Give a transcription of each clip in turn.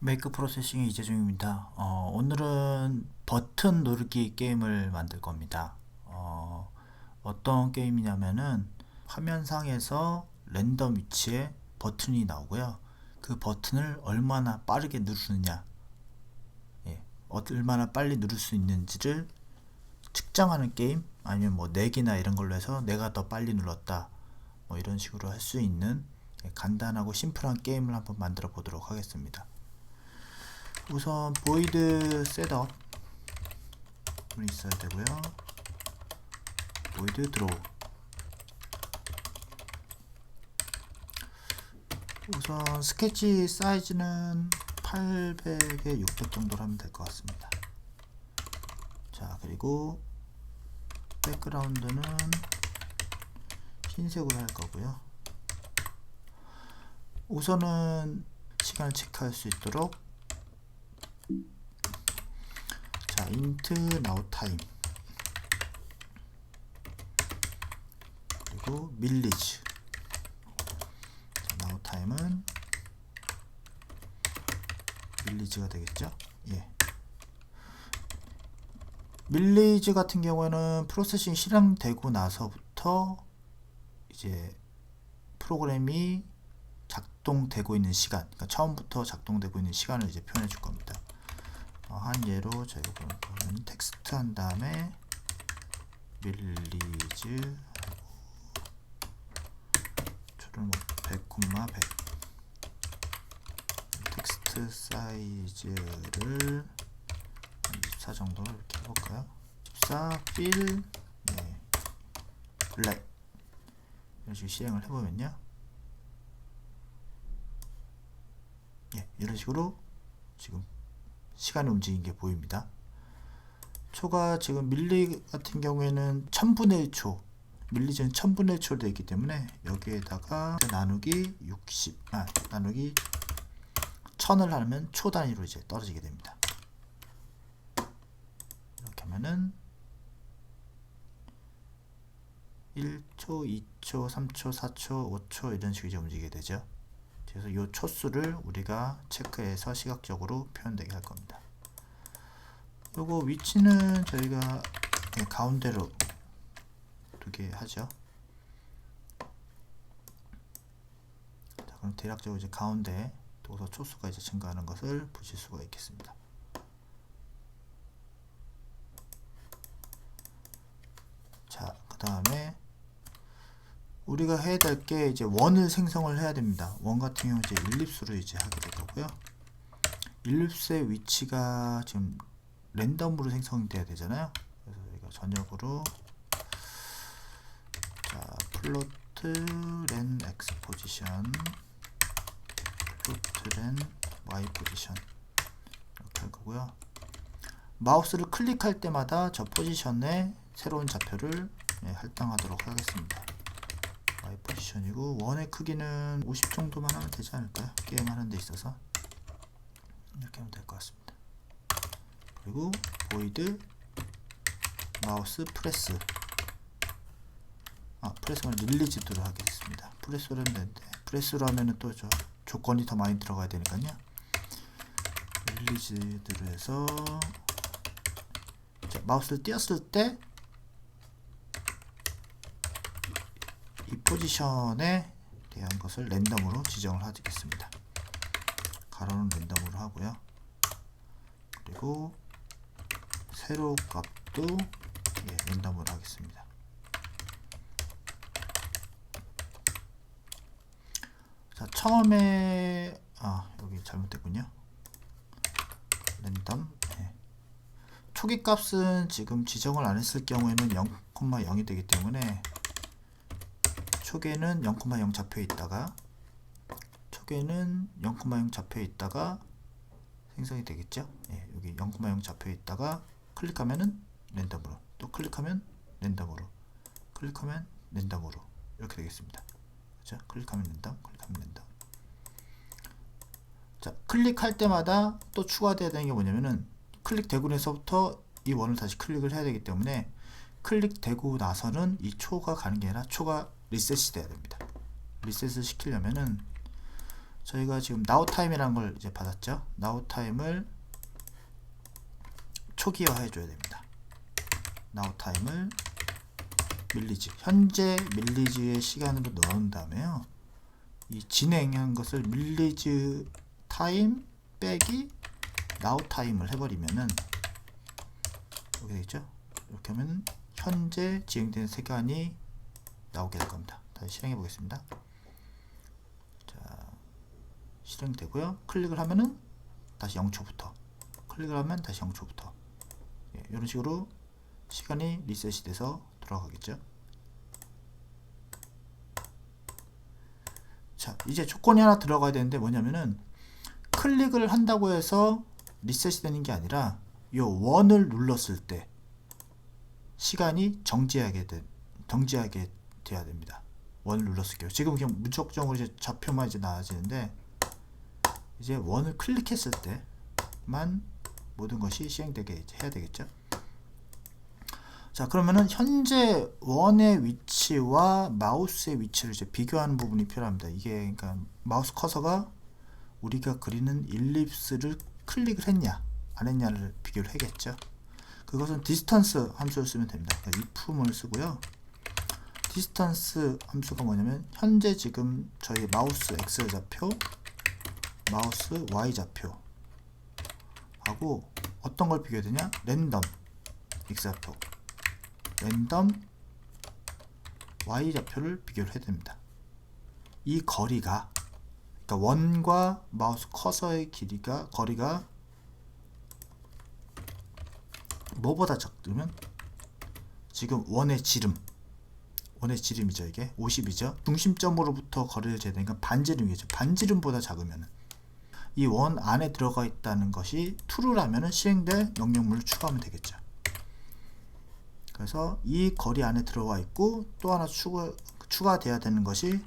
메이크 프로세싱의 이재중입니다. 어, 오늘은 버튼 누르기 게임을 만들 겁니다. 어, 어떤 게임이냐면은 화면상에서 랜덤 위치에 버튼이 나오고요. 그 버튼을 얼마나 빠르게 누르느냐, 예, 얼마나 빨리 누를 수 있는지를 측정하는 게임, 아니면 뭐 내기나 이런 걸로 해서 내가 더 빨리 눌렀다, 뭐 이런 식으로 할 수 있는 예, 간단하고 심플한 게임을 한번 만들어 보도록 하겠습니다. 우선 보이드 셋업은 있어야 되고요. 보이드 드로우. 우선 스케치 사이즈는 800에 600 정도로 하면 될 것 같습니다. 자, 그리고 백그라운드는 흰색으로 할 거고요. 우선은 시간을 체크할 수 있도록 자, int now time 그리고 자, now time은 밀리지가 되겠죠? 예. 밀리지 같은 경우에는 프로세싱 실행되고 나서부터 이제 프로그램이 작동되고 있는 시간, 그러니까 처음부터 작동되고 있는 시간을 이제 표현해 줄 겁니다. 어, 한 예로 저희가 보면 텍스트 한 다음에 밀리즈 초를 뭐 100, 100 텍스트 사이즈를 24 정도 이렇게 해볼까요? 14필 네, 블랙. 이런 식으로 실행을 해보면요. 예, 이런 식으로 지금 시간이 움직인 게 보입니다. 초가 지금 밀리 같은 경우에는 1000분의 1초 밀리즈는 1000분의 1초로 되어 있기 때문에 여기에다가 나누기 60, 아, 나누기 1000을 하면 초 단위로 이제 떨어지게 됩니다. 이렇게 하면은 1초, 2초, 3초, 4초, 5초 이런 식으로 이제 움직이게 되죠. 그래서 이 초수를 우리가 체크해서 시각적으로 표현되게 할 겁니다. 요거 위치는 저희가 가운데로 두게 하죠. 자, 그럼 대략적으로 이제 가운데 둬서 초수가 이제 증가하는 것을 보실 수가 있겠습니다. 자, 그 다음에 우리가 해야 될 게 이제 원을 생성을 해야 됩니다. 원 같은 경우 이제 일립스로 이제 하게 될 거고요. 일립스의 위치가 지금 랜덤으로 생성이 돼야 되잖아요. 그래서 우리가 전역으로 자 플로트 랜 x 포지션 플로트 랜 y 포지션 이렇게 할 거고요. 마우스를 클릭할 때마다 저 포지션에 새로운 좌표를 예, 할당하도록 하겠습니다. Y 포지션이고 원의 크기는 50 정도만 하면 되지 않을까요? 게임 하는 데 있어서 이렇게 하면 될 것 같습니다. 그리고 보이드 마우스 프레스 아 프레스는 릴리즈드로 하겠습니다. 프레스로 하면 되는데 프레스로 하면은 또 저 조건이 더 많이 들어가야 되니까요. 릴리즈드로 해서 자, 마우스를 띄었을 때 이 포지션에 대한 것을 랜덤으로 지정을 하겠습니다. 가로는 랜덤으로 하고요. 그리고 세로 값도 예, 랜덤으로 하겠습니다. 자 처음에 아 여기 잘못됐군요. 랜덤 예. 초기 값은 지금 지정을 안 했을 경우에는 0,0이 되기 때문에 초계는 0,0 잡혀 있다가 초계는 0,0 잡혀 있다가 생성이 되겠죠? 예, 여기 0,0 잡혀 있다가 클릭하면은 랜덤으로 또 클릭하면 랜덤으로 클릭하면 랜덤으로 이렇게 되겠습니다. 자, 클릭하면 랜덤, 클릭하면 랜덤. 자, 클릭할 때마다 또 추가돼야 되는 게 뭐냐면은 클릭되고 나서부터 이 원을 다시 클릭을 해야 되기 때문에 클릭되고 나서는 이 초가 가는 게 아니라 초가 리셋이 돼야 됩니다. 리셋을 시키려면은 저희가 지금 time이라는 걸 이제 받았죠. time을 초기화 해줘야 됩니다. time을 밀리지 현재 밀리지의 시간으로 넣은 다음에요. 이 진행한 것을 밀리즈 타임 빼기 now time을 해버리면은 이렇게 되겠죠. 이렇게 하면 현재 진행된 시간이 나오게 될 겁니다. 다시 실행해 보겠습니다. 자, 실행되고요. 클릭을 하면은 다시 0초부터 클릭을 하면 다시 0초부터 예, 이런 식으로 시간이 리셋이 돼서 돌아가겠죠. 자, 이제 조건이 하나 들어가야 되는데 뭐냐면은 클릭을 한다고 해서 리셋이 되는 게 아니라 요 원을 눌렀을 때 시간이 정지하게 된 정지하게 돼야 됩니다. 원을 눌렀을 게요. 지금 그냥 무척적으로 이제 좌표만 이제 나와지는데 이제 원을 클릭했을 때만 모든 것이 시행되게 해야 되겠죠. 자 그러면은 현재 원의 위치와 마우스의 위치를 이제 비교하는 부분이 필요합니다. 이게 그러니까 마우스 커서가 우리가 그리는 일립스를 클릭을 했냐 안 했냐를 비교를 해겠죠. 그것은 디스턴스 함수를 쓰면 됩니다. 그러니까 if을 쓰고요. 디스턴스 함수가 뭐냐면 현재 지금 저희 마우스 x 좌표, 마우스 y 좌표 하고 어떤 걸 비교해야 되냐? 랜덤 x 좌표, 랜덤 y 좌표를 비교를 해야 됩니다. 이 거리가 그러니까 원과 마우스 커서의 길이가 거리가 뭐보다 작으면 지금 원의 지름 원의 지름이죠 이게? 50이죠? 중심점으로부터 거리를 재니까 반지름이죠 반지름보다 작으면 이 원 안에 들어가 있다는 것이 true라면 시행될 명령문을 추가하면 되겠죠. 그래서 이 거리 안에 들어가 있고 또 하나 추가, 추가돼야 되는 것이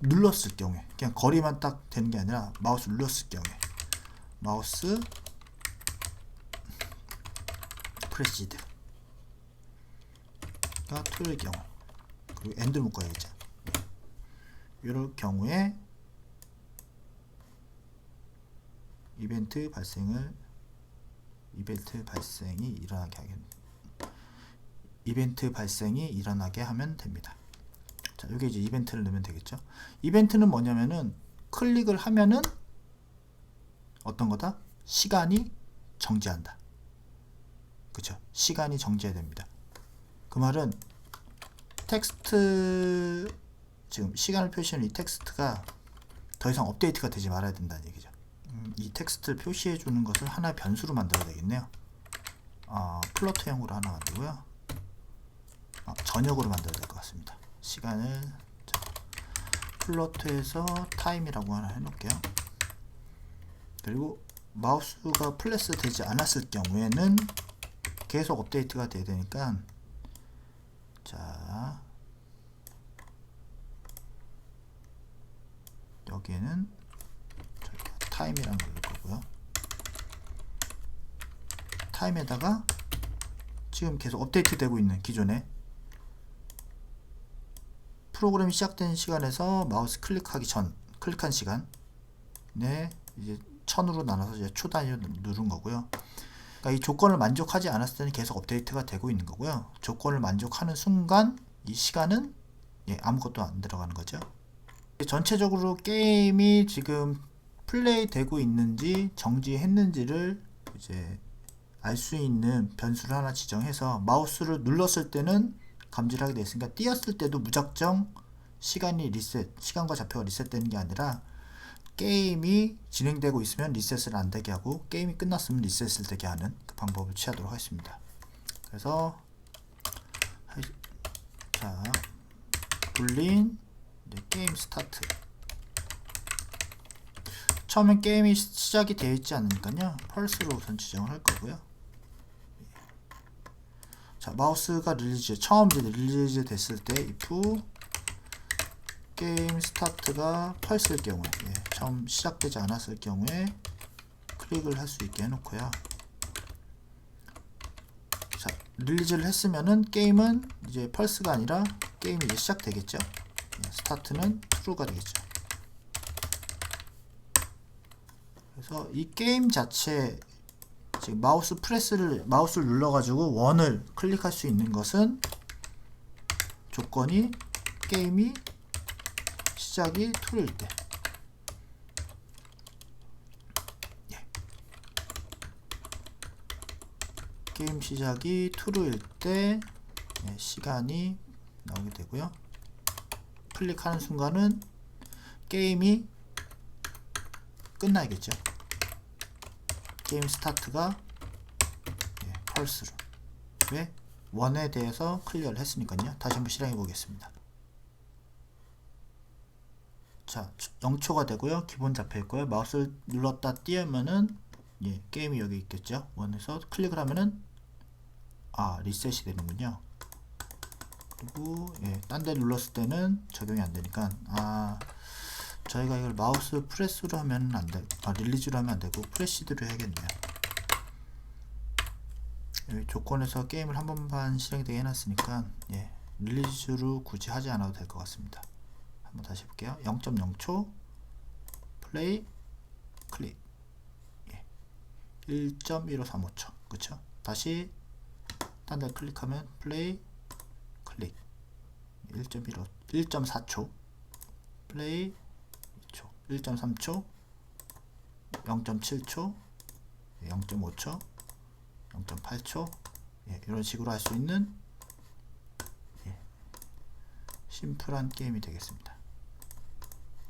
눌렀을 경우에. 그냥 거리만 딱 되는 게 아니라 마우스 눌렀을 경우에. 마우스 프레시드가 to일 경우 그리고 엔드 묶어야겠죠 이럴 경우에 이벤트 발생을 이벤트 발생이 일어나게 하겠 이벤트 발생이 일어나게 하면 됩니다. 자, 여기 이제 이벤트를 넣으면 되겠죠. 이벤트는 뭐냐면은 클릭을 하면은 어떤 거다? 시간이 정지한다. 그쵸? 시간이 정지해야 됩니다. 그 말은 텍스트 지금 시간을 표시하는 이 텍스트가 더 이상 업데이트가 되지 말아야 된다는 얘기죠. 음, 이 텍스트를 표시해 주는 것을 하나의 변수로 만들어야 되겠네요. 어, 플러트형으로 하나 만들고요. 어, 전역으로 만들어야 될 것 같습니다. 시간을 자, 플러트에서 타임이라고 하나 해놓을게요. 그리고 마우스가 플래스 되지 않았을 경우에는 계속 업데이트가 돼야 되니까 자. 여기에는 걸 넣을 거고요. 타임에다가 지금 계속 업데이트 되고 있는 기존에 프로그램이 시작된 시간에서 마우스 클릭하기 전 클릭한 시간. 네 이제 천으로 나눠서 이제 초 단위로 누른 거고요 그러니까 이 조건을 만족하지 않았을 때는 계속 업데이트가 되고 있는 거고요. 조건을 만족하는 순간 이 시간은 예, 아무것도 안 들어가는 거죠. 전체적으로 게임이 지금 플레이 되고 있는지 정지했는지를 이제 알 수 있는 변수를 하나 지정해서 마우스를 눌렀을 때는 감지를 하게 됐으니까 띄었을 때도 무작정 시간이 리셋, 시간과 좌표가 리셋되는 게 아니라 게임이 진행되고 있으면 리셋을 안 되게 하고 게임이 끝났으면 리셋을 되게 하는 그 방법을 취하도록 하겠습니다. 그래서 자 불린 게임 스타트. 처음엔 게임이 시작이 되어 있지 않으니까요. 펄스로 우선 지정을 할 거고요. 자 마우스가 릴리즈 처음 릴리즈 됐을 때 if 게임 스타트가 펄스일 경우에 예, 처음 시작되지 않았을 경우에 클릭을 할 수 있게 해놓고요. 자 릴리즈를 했으면은 게임은 이제 펄스가 아니라 게임이 이제 시작되겠죠. 예, 스타트는 true가 되겠죠. 그래서 이 게임 자체 지금 마우스 프레스를 마우스를 눌러가지고 원을 클릭할 수 있는 것은 조건이 게임이 시작이 true일 때. 예. 게임 시작이 true일 때 예, 시간이 나오게 되고요. 클릭하는 순간은 게임이 끝나겠죠. 게임 스타트가 예, 펄스로 왜? 원에 대해서 클리어를 했으니까요. 다시 한번 실행해 보겠습니다. 자, 0초가 되고요. 기본 잡혀 있고요. 마우스를 눌렀다 띄우면은 예, 게임이 여기 있겠죠. 원에서 클릭을 하면은 아, 리셋이 되는군요. 그리고 예, 딴 데 눌렀을 때는 적용이 안 되니까 아, 저희가 이걸 마우스 프레스로 하면 안 돼. 아, 릴리즈로 하면 안 되고 프레시드로 해야겠네요. 여기 조건에서 게임을 한 번만 실행되게 해놨으니까 예, 릴리즈로 굳이 하지 않아도 될 것 같습니다. 한번 다시 볼게요. 0.0초 플레이 클릭 예. 1.1535초 그쵸? 다시 딴 데 클릭하면 플레이 클릭 1.15 1.4초 플레이 2초 1.3초 0.7초 0.5초 0.8초 예, 이런 식으로 할 수 있는 예, 심플한 게임이 되겠습니다.